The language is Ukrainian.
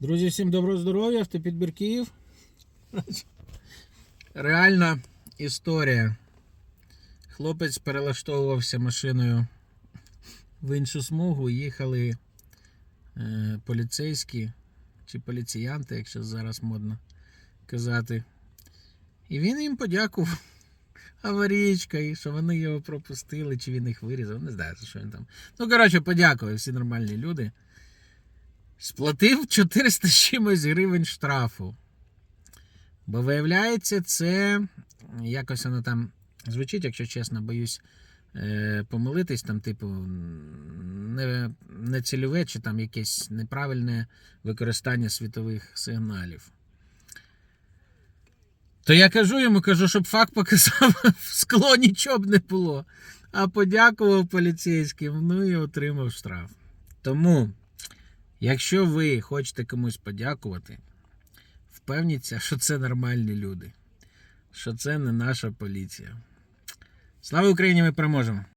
Друзі, всім доброго здоров'я, автопідбір Київ. Реальна історія. Хлопець перелаштовувався машиною в іншу смугу. Їхали е, поліцейські чи поліціянти, якщо зараз модно казати. І він їм подякував. Аварійка, і що вони його пропустили, чи він їх вирізав. Не знаю, що він там. Ну, коротше, подякував, всі нормальні люди. Сплатив 400 чимось гривень штрафу. Бо виявляється, це якось воно там звучить, якщо чесно, боюсь е, помилитись, там, типу, не, не цільове чи там якесь неправильне використання світових сигналів. То я кажу йому, кажу, щоб факт показав, в скло нічого б не було. А подякував поліцейським, ну і отримав штраф. Тому. Якщо ви хочете комусь подякувати, впевніться, що це нормальні люди, що це не наша поліція. Слава Україні! Ми переможемо!